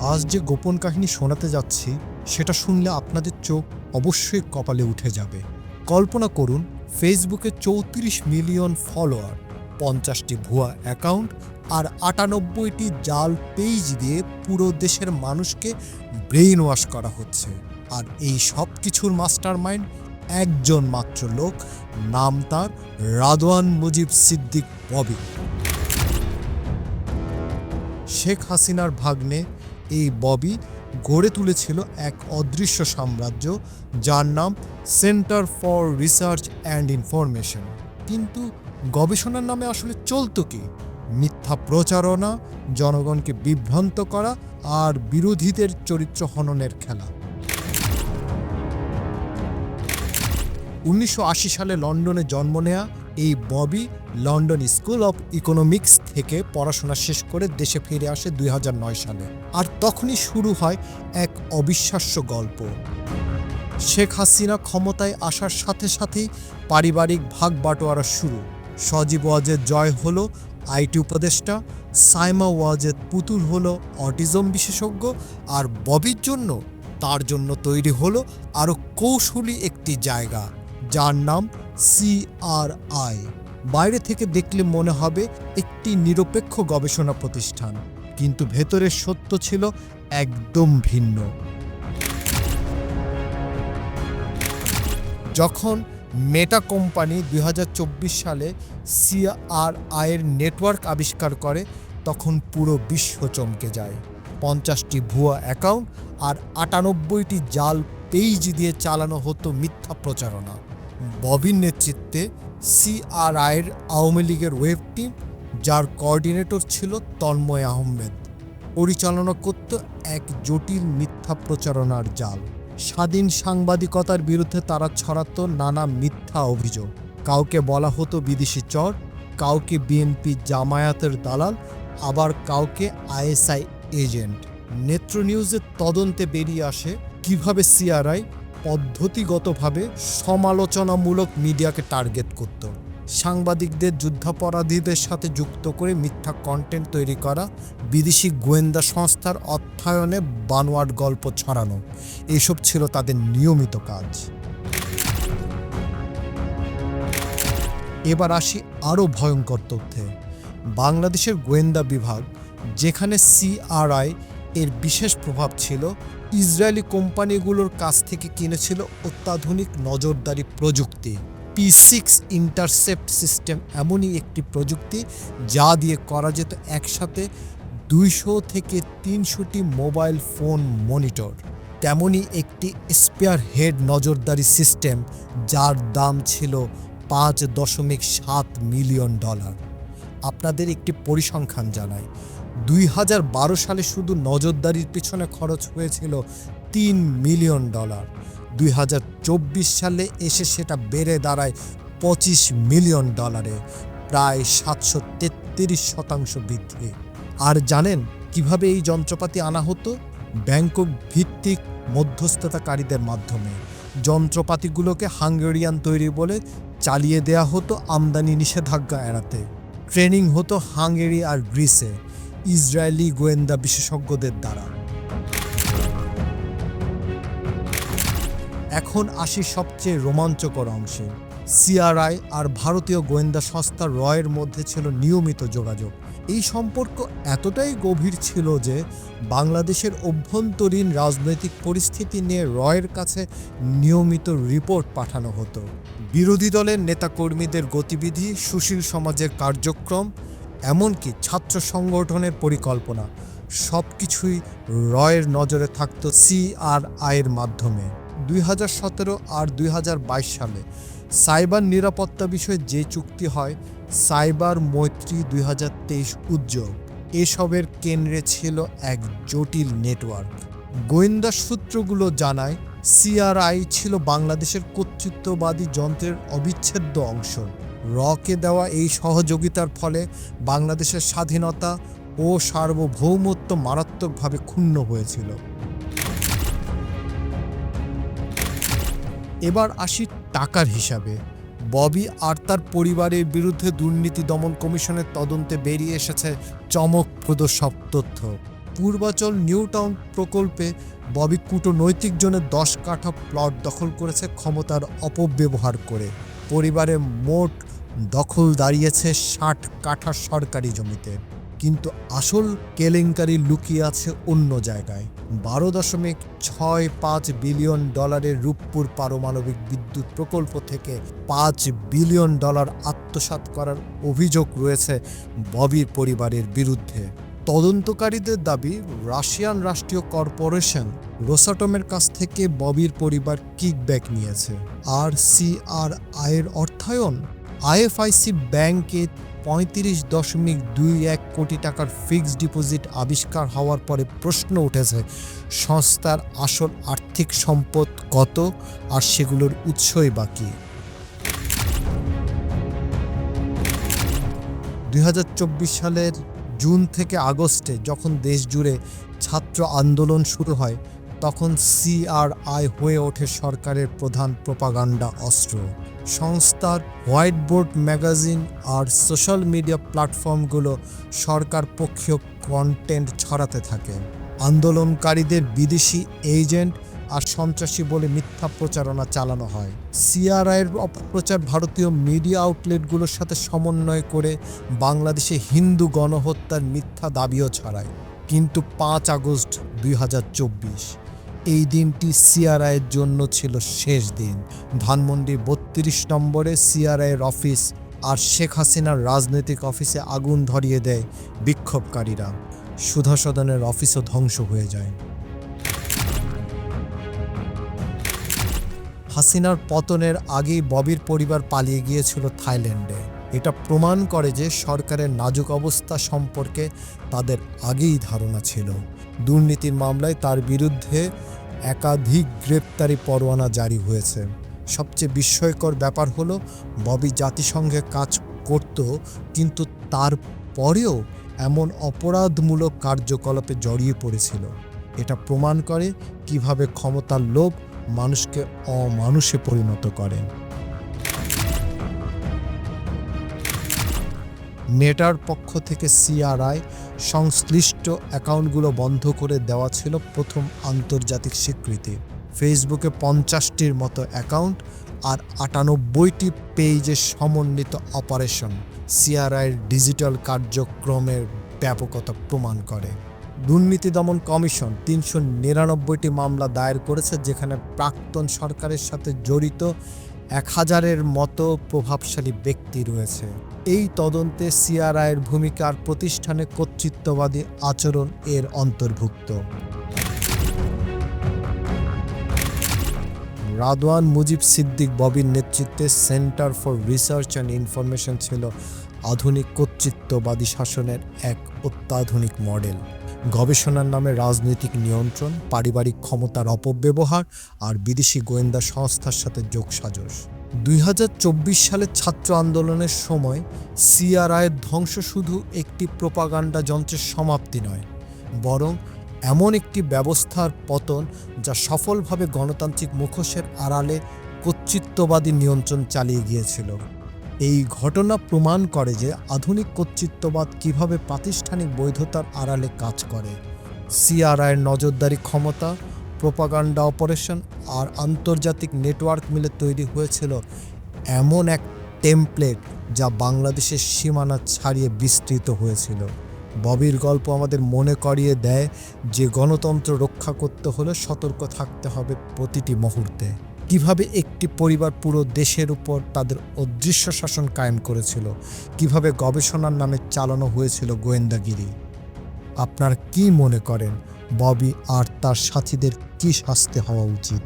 আজ যে গোপন কাহিনী শোনাতে যাচ্ছি, সেটা শুনলে আপনাদের চোখ অবশ্যই কপালে উঠে যাবে। কল্পনা করুন, ফেসবুকে চৌত্রিশ মিলিয়ন ফলোয়ার, পঞ্চাশটি ভুয়া অ্যাকাউন্ট আর আটানব্বইটি জাল পেজ দিয়ে পুরো দেশের মানুষকে ব্রেইন ওয়াশ করা হচ্ছে। আর এই সব কিছুর মাস্টার মাইন্ড একজন মাত্র লোক, নাম তার রাদওয়ান মুজিব সিদ্দিক ববি। শেখ হাসিনার ভাগ্নে এই ববি গড়ে তুলেছিল এক অদৃশ্য সাম্রাজ্য যার নাম center for research and information. কিন্তু গবেষণার নামে আসলে চলতো কি? মিথ্যা প্রচারণা, জনগণকে বিভ্রান্ত করা আর বিরোধীদের চরিত্র হননের খেলা। উনিশশো আশি সালে লন্ডনে জন্ম নেয়া এই Bobby London school of economics থেকে পড়াশোনা শেষ করে দেশে ফিরে আসে দুই হাজার নয় সালে। আর তখনই শুরু হয় এক অবিশ্বাস্য গল্প। শেখ হাসিনা ক্ষমতায় আসার সাথে সাথেই পারিবারিক ভাগ বাটোয়ারা শুরু। সজীব ওয়াজেদ জয় হলো আইটি উপদেষ্টা, সাইমা ওয়াজেদ পুতুল হলো অটিজম বিশেষজ্ঞ, আর ববির জন্য তার জন্য তৈরি হলো আরও কৌশলী একটি জায়গা, যার নাম সিআরআই বাইরে থেকে দেখলে মনে হবে একটি নিরপেক্ষ গবেষণা প্রতিষ্ঠান, কিন্তু ভেতরের সত্য ছিল একদম ভিন্ন। যখন মেটা কোম্পানি দু হাজার চব্বিশ সালে সিআরআই এর নেটওয়ার্ক আবিষ্কার করে, তখন পুরো বিশ্ব চমকে যায়। পঞ্চাশটি ভুয়া অ্যাকাউন্ট আর আটানব্বইটি জাল পেজ দিয়ে চালানো হতো মিথ্যা প্রচারণা। ববির নেতৃত্বে সিআরআইয়ের আওয়ামী লীগের ওয়েব টিম, যার কোঅর্ডিনেটর ছিল তন্ময় আহমেদ। পরিচালনা করত এক জটিল মিথ্যা প্রচারণার জাল। স্বাধীন সাংবাদিকতার বিরুদ্ধে তারা ছড়াতো নানা মিথ্যা অভিযোগ। কাউকে বলা হতো বিদেশি চর, কাউকে বিএনপি জামায়াতের দালাল, আবার কাউকে আইএসআই এজেন্ট। নেত্র নিউজের তদন্তে বেরিয়ে আসে কীভাবে সিআরআই পদ্ধতিগতভাবে সমালোচনামূলক মিডিয়াকে টার্গেট করত। সাংবাদিকদের যুদ্ধাপরাধীদের সাথে যুক্ত করে মিথ্যা কন্টেন্ট তৈরি করা, বিদেশি গোয়েন্দা সংস্থার অর্থায়নে বানোয়াট গল্প ছড়ানো, এসব ছিল তাদের নিয়মিত কাজ। এবার আসি আরও ভয়ঙ্কর তথ্যে। বাংলাদেশের গোয়েন্দা বিভাগ, যেখানে সিআরআই এর বিশেষ প্রভাব ছিল ইসরায়েলি কোম্পানিগুলোর কাছ থেকে কিনেছিল অত্যাধুনিক নজরদারি প্রযুক্তি। পি সিক্স ইন্টারসেপ্ট সিস্টেম এমনই একটি প্রযুক্তি যা দিয়ে করা যেত একসাথে দুইশো থেকে তিনশোটি মোবাইল ফোন মনিটর। তেমনই একটি স্পেয়ার হেড নজরদারি সিস্টেম যার দাম ছিল পাঁচ দশমিক সাত মিলিয়ন ডলার। আপনাদের একটি পরিসংখ্যান জানাই দুই হাজার বারো সালে শুধু নজরদারির পিছনে খরচ হয়েছিল তিন মিলিয়ন ডলার। দুই হাজার চব্বিশ সালে এসে সেটা বেড়ে দাঁড়ায় পঁচিশ মিলিয়ন ডলারে, প্রায় সাতশো তেত্রিশ শতাংশ বৃদ্ধি। আর জানেন কীভাবে এই যন্ত্রপাতি আনা হতো? ব্যাংকক ভিত্তিক মধ্যস্থতাকারীদের মাধ্যমে। যন্ত্রপাতিগুলোকে হাঙ্গেরিয়ান তৈরি বলে চালিয়ে দেয়া হতো আমদানি নিষেধাজ্ঞা এড়াতে। ট্রেনিং হতো হাঙ্গেরি আর গ্রিসে। ইসরায়েলি গোয়েন্দা বিশেষজ্ঞদের দ্বারা। এখন আসি সবচেয়ে রোমাঞ্চকর অংশে। সিআরআই আর ভারতীয় গোয়েন্দা সংস্থা রয়ের মধ্যে ছিল নিয়মিত যোগাযোগ। এই সম্পর্ক এতটাই গভীর ছিল যে বাংলাদেশের অভ্যন্তরীণ রাজনৈতিক পরিস্থিতি নিয়ে রয়ের কাছে নিয়মিত রিপোর্ট পাঠানো হতো। বিরোধী দলের নেতাকর্মীদের গতিবিধি, সুশীল সমাজের কার্যক্রম এমনকি ছাত্র সংগঠনের পরিকল্পনা সব কিছুই রয়ের নজরে থাকত সিআরআইয়ের মাধ্যমে। দুই হাজার সতেরো আর দুই হাজার বাইশ সালে সাইবার নিরাপত্তা বিষয়ে যে চুক্তি হয়, সাইবার মৈত্রী দুই হাজার তেইশ উদ্যোগ, এসবের কেন্দ্রে ছিল এক জটিল নেটওয়ার্ক। গোয়েন্দা সূত্রগুলো জানায়, সিআরআই ছিল বাংলাদেশের কর্তৃত্ববাদী যন্ত্রের অবিচ্ছেদ্য অংশ। রকে দেওয়া এই সহযোগিতার ফলে বাংলাদেশের স্বাধীনতা ও সার্বভৌমত্ব মারাত্মকভাবে ক্ষুণ্ণ হয়েছিল। এবার আসি টাকার হিসাবে। ববি আর তার পরিবারের বিরুদ্ধে দুর্নীতি দমন কমিশনের তদন্তে বেরিয়ে এসেছে চমকপ্রদ সব তথ্য। পূর্বাচল নিউ টাউন প্রকল্পে ববি কূটনৈতিক জন্য দশ কাঠা প্লট দখল করেছে ক্ষমতার অপব্যবহার করে। পরিবারের মোট দখল দাঁড়িয়েছে ষাট কাঠা সরকারি জমিতে। কিন্তু আসল কেলেঙ্কারি লুকিয়ে আছে অন্য জায়গায়। বারো দশমিক ছয় পাঁচ বিলিয়ন ডলারের রূপপুর পারমাণবিক বিদ্যুৎ প্রকল্প থেকে পাঁচ বিলিয়ন ডলার আত্মসাৎ করার অভিযোগ রয়েছে ববির পরিবারের বিরুদ্ধে। তদন্তকারীদের দাবি, রাশিয়ান রাষ্ট্রীয় কর্পোরেশন রোসাটমের কাছ থেকে ববির পরিবার কিকব্যাক নিয়েছে। আর সিআর আয়ের অর্থায়ন আইএফআইসি ব্যাংকে পঁয়ত্রিশ দশমিক দুই এক কোটি টাকার ফিক্সড ডিপোজিট আবিষ্কার হওয়ার পরে প্রশ্ন উঠেছে, সংস্থার আসল আর্থিক সম্পদ কত আর সেগুলোর উৎসই বাকি দু হাজার চব্বিশ সালের জুন থেকে আগস্টে যখন দেশ জুড়ে ছাত্র আন্দোলন শুরু হয়, তখন সিআরআই হয়ে ওঠে সরকারের প্রধান প্রপাগান্ডা অস্ত্র। সংস্থার হোয়াইট বোর্ড ম্যাগাজিন আর সোশ্যাল মিডিয়া প্ল্যাটফর্মগুলো সরকার পক্ষীয় কন্টেন্ট ছড়াতে থাকে। আন্দোলনকারীদের বিদেশি এজেন্ট আর সন্ত্রাসী বলে মিথ্যা প্রচারণা চালানো হয়। সিআরআইয়ের অপপ্রচার ভারতীয় মিডিয়া আউটলেটগুলোর সাথে সমন্বয় করে বাংলাদেশে হিন্দু গণহত্যার মিথ্যা দাবিও ছড়ায়। কিন্তু পাঁচ আগস্ট দুই হাজার চব্বিশ এই দিনটি সিআরআইয়ের জন্য ছিল শেষ দিন। ধানমন্ডির বত্রিশ নম্বরে সিআরআইয়ের অফিস আর শেখ হাসিনার রাজনৈতিক অফিসে আগুন ধরিয়ে দেয় বিক্ষোভকারীরা। সুধা সদনের অফিসও ধ্বংস হয়ে যায়। হাসিনার পতনের আগেই ববির পরিবার পালিয়ে গিয়েছিল থাইল্যান্ডে। এটা প্রমাণ করে যে সরকারের নাজুক অবস্থা সম্পর্কে তাদের আগেই ধারণা ছিল। দুর্নীতির মামলায় তার বিরুদ্ধে একাধিক গ্রেপ্তারি পরোয়ানা জারি হয়েছে। সবচেয়ে বিস্ময়কর ব্যাপার হলো, ববি জাতিসংঘে কাজ করত, কিন্তু তার পরেও এমন অপরাধমূলক কার্যকলাপে জড়িয়ে পড়েছিল। এটা প্রমাণ করে কীভাবে ক্ষমতার লোভ মানুষকে অমানুষে পরিণত করে। মেটার পক্ষ থেকে সিআরআই সংশ্লিষ্ট অ্যাকাউন্টগুলো বন্ধ করে দেওয়া ছিল প্রথম আন্তর্জাতিক স্বীকৃতি। ফেসবুকে পঞ্চাশটির মতো অ্যাকাউন্ট আর আটানব্বইটি পেজে সমন্বিত অপারেশন সিআরআইয়ের ডিজিটাল কার্যক্রমের ব্যাপকতা প্রমাণ করে। দুর্নীতি দমন কমিশন তিনশো নিরানব্বইটি মামলা দায়ের করেছে যেখানে প্রাক্তন সরকারের সাথে জড়িত এক হাজারের মতো প্রভাবশালী ব্যক্তি রয়েছে। এই তদন্তে সিআরআইয়ের ভূমিকার প্রতিষ্ঠানে কর্তৃত্ববাদী আচরণ এর অন্তর্ভুক্ত। রাদওয়ান মুজিব সিদ্দিক ববির নেতৃত্বে center for research and information ছিল আধুনিক কর্তৃত্ববাদী শাসনের এক অত্যাধুনিক মডেল। গবেষণার নামে রাজনৈতিক নিয়ন্ত্রণ, পারিবারিক ক্ষমতার অপব্যবহার আর বিদেশি গোয়েন্দা সংস্থার সাথে যোগসাজশ। দুই সালের ছাত্র আন্দোলনের সময় সিআরআইয়ের ধ্বংস শুধু একটি প্রোপাগান্ডা যন্ত্রের সমাপ্তি নয়, বরং এমন একটি ব্যবস্থার পতন যা সফলভাবে গণতান্ত্রিক মুখোশের আড়ালে কর্তৃত্ববাদী নিয়ন্ত্রণ চালিয়ে গিয়েছিল। এই ঘটনা প্রমাণ করে যে আধুনিক কর্তৃত্ববাদ কীভাবে প্রাতিষ্ঠানিক বৈধতার আড়ালে কাজ করে। সিআরআইয়ের নজরদারি ক্ষমতা প্রোপাগান্ডা অপারেশন আর আন্তর্জাতিক নেটওয়ার্ক মিলে তৈরি হয়েছিল এমন এক টেমপ্লেট যা বাংলাদেশের সীমানা ছাড়িয়ে বিস্তৃত হয়েছিল। ববির গল্প আমাদের মনে করিয়ে দেয় যে গণতন্ত্র রক্ষা করতে হলে সতর্ক থাকতে হবে প্রতিটি মুহূর্তে। কীভাবে একটি পরিবার পুরো দেশের উপর তাদের অদৃশ্য শাসন কায়েম করেছিল, কীভাবে গবেষণার নামে চালানো হয়েছিল গোয়েন্দাগিরি। আপনার কি মনে করেন ববি আর তার সাথীদের কী শাস্তি হওয়া উচিত?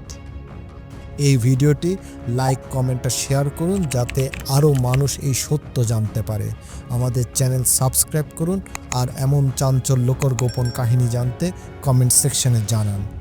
এই ভিডিওটি লাইক, কমেন্ট আর শেয়ার করুন যাতে আরও মানুষ এই সত্য জানতে পারে। আমাদের চ্যানেল সাবস্ক্রাইব করুন আর এমন চাঞ্চল্যকর গোপন কাহিনী জানতে কমেন্ট সেকশনে জানান।